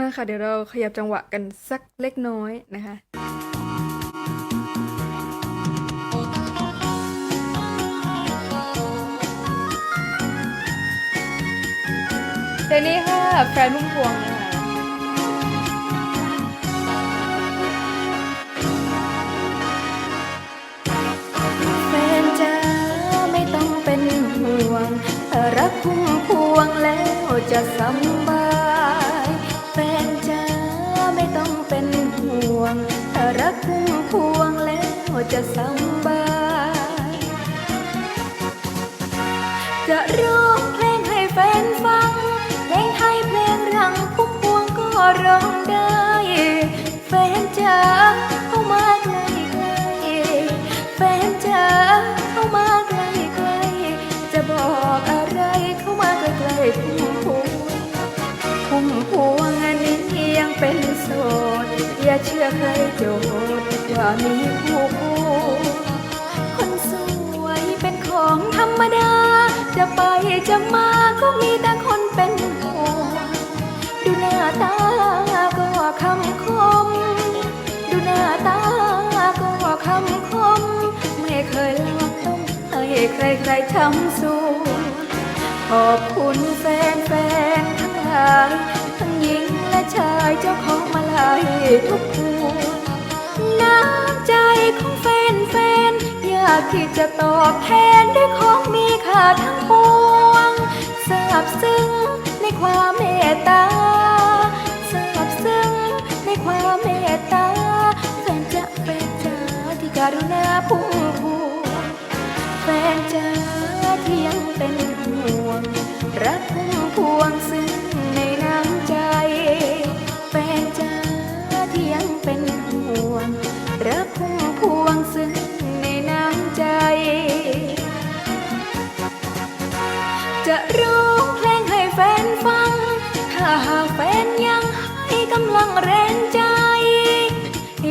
มาค่ะ เดี๋ยวเราขยับจังหวะกันสักเล็กน้อยนะคะเพลงนี้ค่ะแฟนพุ่มพวงนะคะแฟนจ้าไม่ต้องเป็นห่วงรักพุ่มพวงแล้วจะสำ ถ้ารักพุ่งพวงแล้วจะสำบายจะร้องเพลงให้แฟนฟังเพลงไทยเพลงรังพุ่งพวงก็ร้อง เป็นโสดอย่าเชื่อใครโจทย์ว่ามีผู้คู่คนสวยเป็นของธรรมดา จะไปจะมาก็มีแต่คนเป็นห่วงดูหน้าตาก็คำคม ดูหน้าตาก็คำคม ไม่เคยลอกต้มให้ใครใครๆช้ำสูขอบคุณแฟนแฟนๆทั้งหลายทั้งหญิง และชายเจ้าของมาลายทุกพวงน้ำใจของแฟนแฟนๆอยากที่จะตอบแทนด้วยของมีค่าทั้งปวงซาบซึ้งในความเมตตาซาบซึ้งในความเมตตาแฟนจะแฟนจ๋าที่การุณาพุ่งพวงแฟนจ๋า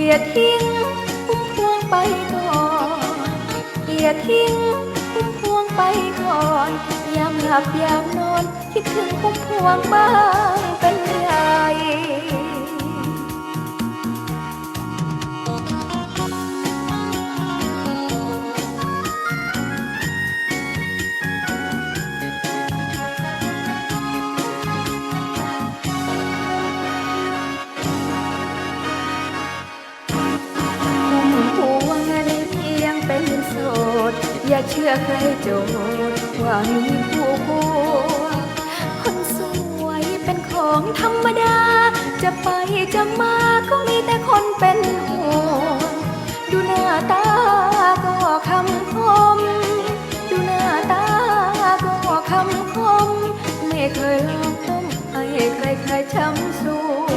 อย่าทิ้งพุ่มพวงไปก่อนอย่าทิ้งพุ่มพวงไปก่อน ยามหลับยามนอน คิดถึงพุ่มพวงบ้างเป็น เชื่อใครโจทย์ว่ามีผู้คู่คนสวยเป็นของธรรมดา จะไปจะมาก็มีแต่คนเป็นห่วงดูหน้าตาก็คำคม ดูหน้าตาก็คำคม ไม่เคยลองต้มให้ใครใครๆช้ำสูง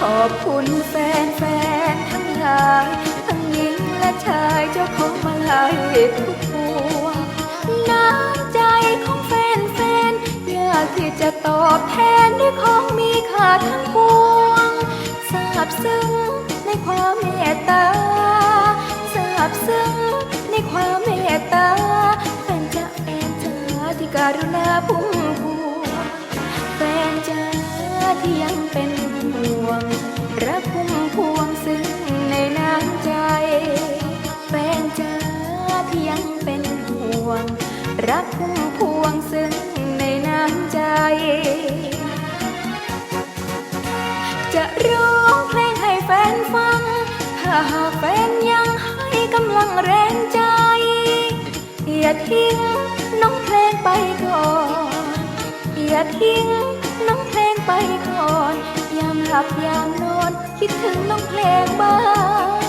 ขอบคุณแฟนแฟนๆทั้งหลาย ลายทุกพวงน้ำใจของแฟนแฟนๆอยากที่จะตอบแทนด้วยของมีค่าทั้งปวงซาบซึ้งในความเมตตาซาบซึ้งในความเมตตาแฟนจะแฟนจ๋าที่การุณาพุ่มพวงแฟนจ๋าที่ยังเป็นห่วงรัก รักพุ่มพวงซึ้งในน้ำใจ จะร้องเพลงให้แฟนฟัง ถ้าหากแฟนยังให้กำลังแรงใจ อย่าทิ้งน้องเพลงไปก่อน อย่าทิ้งน้องเพลงไปก่อน ยามหลับยามนอน คิดถึงน้องเพลงบ้าง